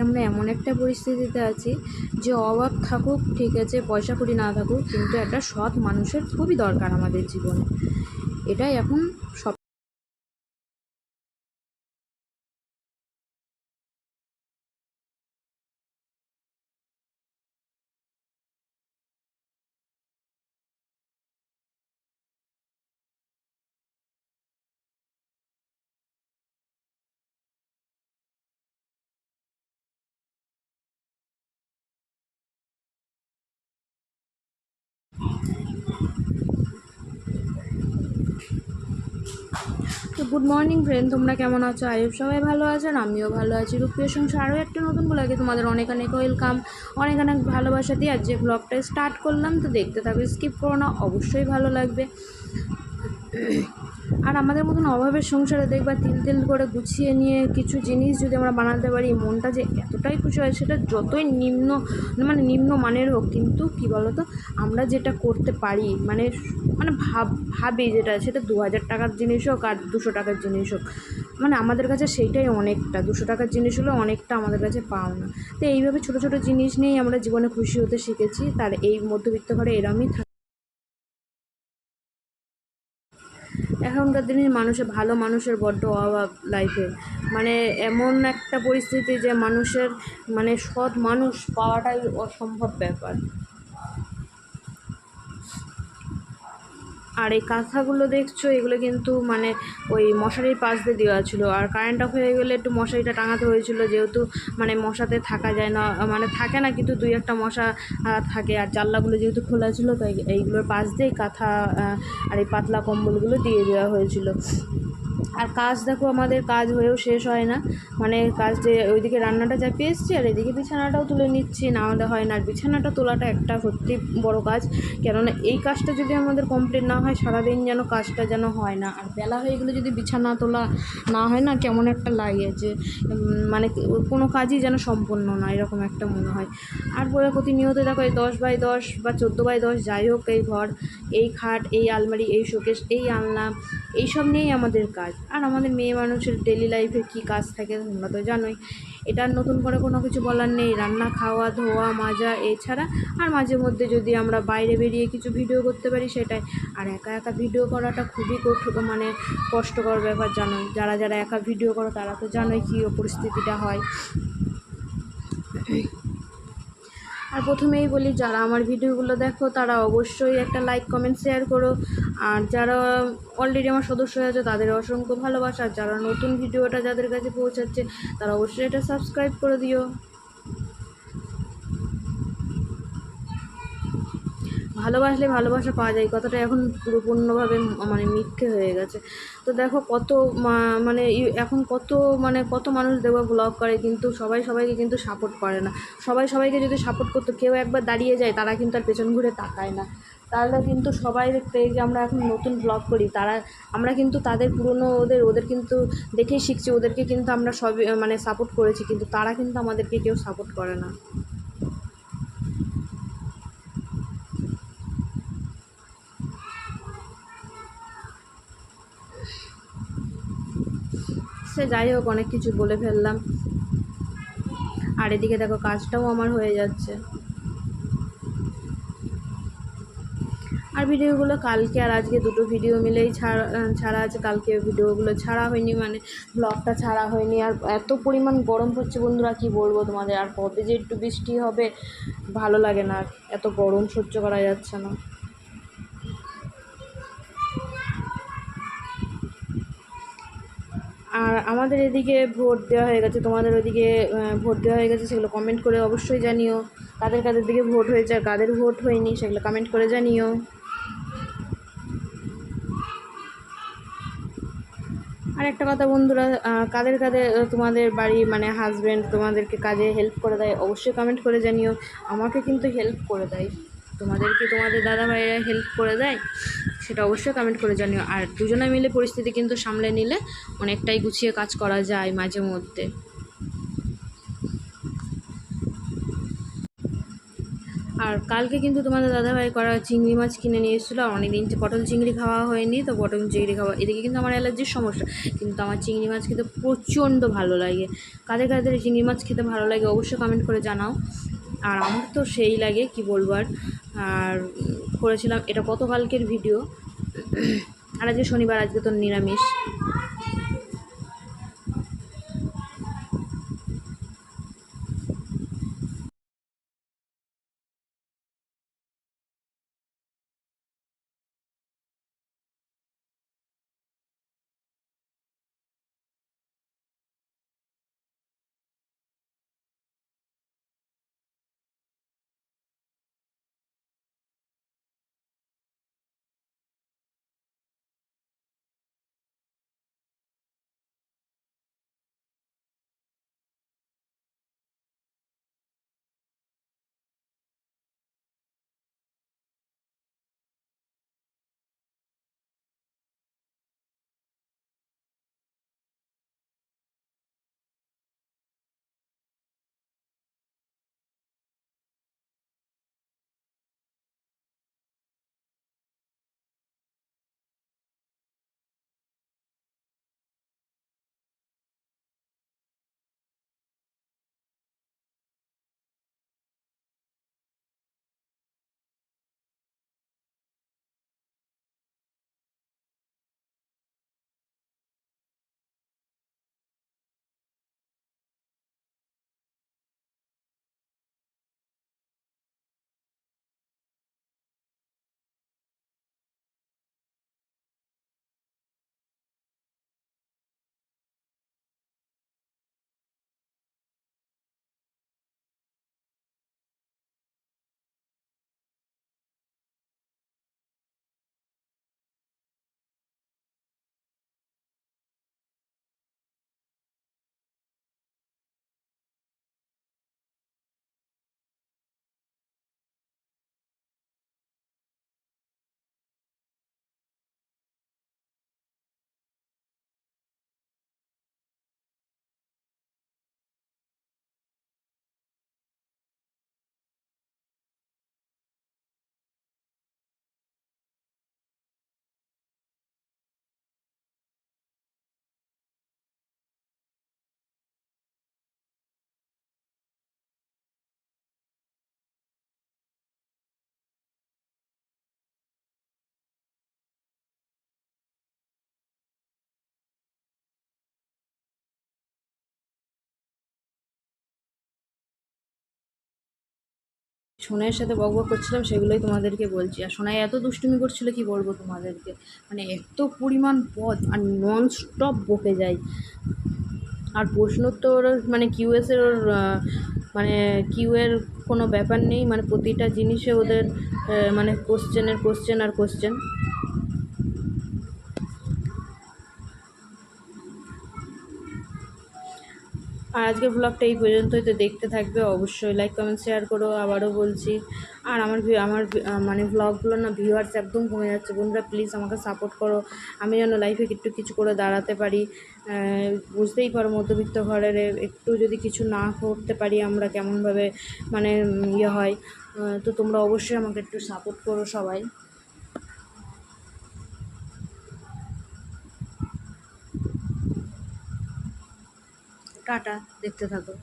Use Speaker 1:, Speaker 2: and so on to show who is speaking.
Speaker 1: আমরা এমন একটা পরিস্থিতিতে আছি যে অভাব থাকুক, ঠিক আছে, পয়সা কড়ি না থাকুক, কিন্তু একটা সৎ মানুষের খুবই দরকার আমাদের জীবনে। এটাই এখন সব গুড মর্নিং ফ্রেন্ড তোমরা কেমন আছো? আয়ুব সবাই ভালো আছেন আমিও ভালো আছি। রূপীয় সংসার আরও একটা নতুন ব্লগে তোমাদের অনেক অনেক ওয়েলকাম অনেক অনেক ভালোবাসা দিয়ে আজ যে ব্লগটা স্টার্ট করলাম। তো দেখতে থাকবে স্কিপ করো না, অবশ্যই ভালো লাগবে। আর আমাদের মতন অভাবের সংসারে দেখবা তিল তিল করে গুছিয়ে নিয়ে কিছু জিনিস যদি আমরা বানাতে পারি, মনটা যে এতটাই খুশি হয় সেটা যতই নিম্ন মানে নিম্ন মানের হোক, কিন্তু কী বলতো, আমরা যেটা করতে পারি মানে মানে ভাব, ভাবি যেটা, সেটা দু হাজার টাকার জিনিস হোক আর দুশো টাকার জিনিস হোক মানে আমাদের কাছে সেইটাই অনেকটা, দুশো টাকার জিনিস হলে অনেকটা আমাদের কাছে পাও না তো এইভাবে ছোটো ছোটো জিনিস নিয়েই আমরা জীবনে খুশি হতে শিখেছি, তার এই মধ্যবিত্ত ঘরে এরমই থাকে এখনকার দিনে মানুষের, ভালো মানুষের বড্ড অভাব লাইফে মানে এমন একটা পরিস্থিতি যে মানুষের মানে সৎ মানুষ পাওয়াটাই অসম্ভব ব্যাপার। আর এই কাঁথাগুলো দেখছ, এগুলো কিন্তু মানে ওই মশারির পাশ দিয়ে দেওয়া ছিল। আর কারেন্ট অফ হয়ে গেলে একটু মশারিটা টাঙাতে হয়েছিল, যেহেতু মানে মশাতে থাকা যায় না মানে থাকে না কিন্তু দুই একটা মশা থাকে। আর জানলাগুলো যেহেতু খোলা ছিল, তাই এইগুলোর পাশ দিয়ে কাঁথা আর এই পাতলা কম্বলগুলো দিয়ে দেওয়া হয়েছিল। আর কাজ দেখো, আমাদের কাজ হয়েও শেষ হয় না। মানে কাজ যে ওইদিকে রান্নাটা চাপিয়ে এসছি, আর এদিকে বিছানাটাও তুলে নিচ্ছি। না হলে হয় না, আর বিছানাটা তোলাটা একটা সত্যি বড় কাজ। কেননা এই কাজটা যদি আমাদের কমপ্লিট না হয়, সারাদিন যেন কাজটা যেন হয় না। আর বেলা হয়ে গেলে যদি বিছানা তোলা না হয় না, কেমন একটা লাগে যে মানে কোনো কাজই যেন সম্পন্ন না, এরকম একটা মনে হয়। আর পরে প্রতিনিয়ত দেখো, এই দশ বাই দশ বা চোদ্দ বাই দশ যাই হোক, এই ঘর, এই খাট, এই আলমারি, এই শোকেস, এই আলনা, এইসব নিয়েই আমাদের কাজ। আর আমাদের মেয়ে মানুষের ডেলি লাইফে কী কাজ থাকে তোমরা তো জানোই। এটা নতুন করে কোনো কিছু বলার নেই। রান্না, খাওয়া, ধোয়া, মাজা এছাড়া আর মাঝে মধ্যে যদি আমরা বাইরে বেরিয়ে কিছু ভিডিও করতে পারি সেটাই। আর একা একা ভিডিও করাটা খুবই কঠিন মানে কষ্টকর ব্যাপার জানোই। যারা যারা একা ভিডিও করো তারা তো জানোই কী পরিস্থিতিটা হয়। আর প্রথমেই বলি, যারা আমার ভিডিওগুলো দেখো, তারা অবশ্যই একটা লাইক কমেন্ট শেয়ার করো। আর যারা অলরেডি আমার সদস্য হয়ে আছে, তাদের অসংখ্য ভালোবাসা। আর যারা নতুন ভিডিওটা যাদের কাছে পৌঁছাচ্ছে, তারা অবশ্যই এটা সাবস্ক্রাইব করে দিও। ভালোবাসলে ভালোবাসা পাওয়া যায়। কথাটা এখন পুরোপূর্ণভাবে মানে মিথ্যে হয়ে গেছে। তো দেখো কত মানে এখন কত মানে কত মানুষ দেখব ব্লগ করে কিন্তু সবাই সবাইকে কিন্তু সাপোর্ট করে না। সবাই সবাইকে যদি সাপোর্ট করতো, কেউ একবার দাঁড়িয়ে যায়, তারা কিন্তু আর পেছন ঘুরে তাকায় না। তাহলে কিন্তু সবাই দেখতে যে আমরা এখন নতুন ব্লগ করি, তারা, আমরা কিন্তু তাদের পুরনো ওদের ওদের কিন্তু দেখেই শিখছি, ওদেরকে কিন্তু আমরা সবই মানে সাপোর্ট করেছি, কিন্তু তারা কিন্তু আমাদেরকে কেউ সাপোর্ট করে না। সে যাই হোক, অনেক কিছু বলে ফেললাম। আর এদিকে দেখো, কাজটাও আমার হয়ে যাচ্ছে। আর ভিডিওগুলো কালকে আর আজকে দুটো ভিডিও মিলেই ছাড়া ছাড়া আছে। কালকে ভিডিওগুলো ছাড়া হয়নি মানে ব্লগটা ছাড়া হয়নি। আর এত পরিমাণ গরম পড়ছে বন্ধুরা, কি বলব তোমাদের? আর কবে যে একটু বৃষ্টি হবে, ভালো লাগে না। এত গরম সহ্য করা যাচ্ছে না। আর আমাদের এদিকে ভোট দেওয়া হয়ে গেছে, তোমাদের ওদিকে ভোট দেওয়া হয়ে গেছে, সেগুলো কমেন্ট করে অবশ্যই জানিও। কাদের কাদের দিকে ভোট হয়েছে আর কাদের ভোট হয়নি, সেগুলো কমেন্ট করে জানিও। আর একটা কথা বন্ধুরা কাদের কাদের তোমাদের বাড়ি মানে হাজব্যান্ড তোমাদেরকে কাজে হেল্প করে দেয়, অবশ্যই কমেন্ট করে জানিও। আমাকে কিন্তু হেল্প করে দেয়। তোমাদেরকে তোমাদের দাদা ভাইয়েরা হেল্প করে দেয়, সেটা অবশ্যই কমেন্ট করে জানিও। আর দুজনে মিলে পরিস্থিতি কিন্তু সামলে নিলে অনেকটাই গুছিয়ে কাজ করা যায় মাঝে মধ্যে। আর কালকে কিন্তু তোমাদের দাদাভাই করা চিংড়ি মাছ কিনে নিয়ে এসেছিল, আর অনেকদিন পটল চিংড়ি খাওয়া হয়নি, তো পটল চিংড়ি খাওয়া, এদিকে কিন্তু আমার অ্যালার্জির সমস্যা, কিন্তু আমার চিংড়ি মাছ খেতে প্রচণ্ড ভালো লাগে। কাদের কাদের চিংড়ি মাছ খেতে ভালো লাগে অবশ্যই কমেন্ট করে জানাও। আর আমার তো সেই লাগে, কি বলব আর আর করেছিলাম, এটা গতকালকের ভিডিও আর আজকে শনিবার, আজকে তো নিরামিষ। সোনাইয়ের সাথে বক বক করছিলাম, সেগুলোই তোমাদেরকে বলছি। আর সোনাই এত দুষ্টুমি করছিল, কি বলব তোমাদেরকে? মানে এত পরিমাণ পদ, আর নন স্টপ বকে যায়। আর প্রশ্নোত্তর মানে কিউএসের ওর মানে কিউয়ের কোনো ব্যাপার নেই। মানে প্রতিটা জিনিসে ওদের মানে কোশ্চেনের কোশ্চেন আর কোশ্চেন আর আজকের ব্লগটা এই পর্যন্তই, তো দেখতে থাকবে, অবশ্যই লাইক কমেন্ট শেয়ার করো, আবারও বলছি। আর আমার আমার মানে ব্লগগুলো না ভিউয়ার্স একদম কমে যাচ্ছে। বন্ধুরা প্লিজ আমাকে সাপোর্ট করো। আমি যেন লাইফে একটু কিছু করে দাঁড়াতে পারি। বুঝতেই পারো মধ্যবিত্ত ঘরের একটু যদি কিছু না করতে পারি আমরা কেমনভাবে মানে ইয়ে হয়। তো তোমরা অবশ্যই আমাকে একটু সাপোর্ট করো সবাই। টাটা দেখতে থাকো।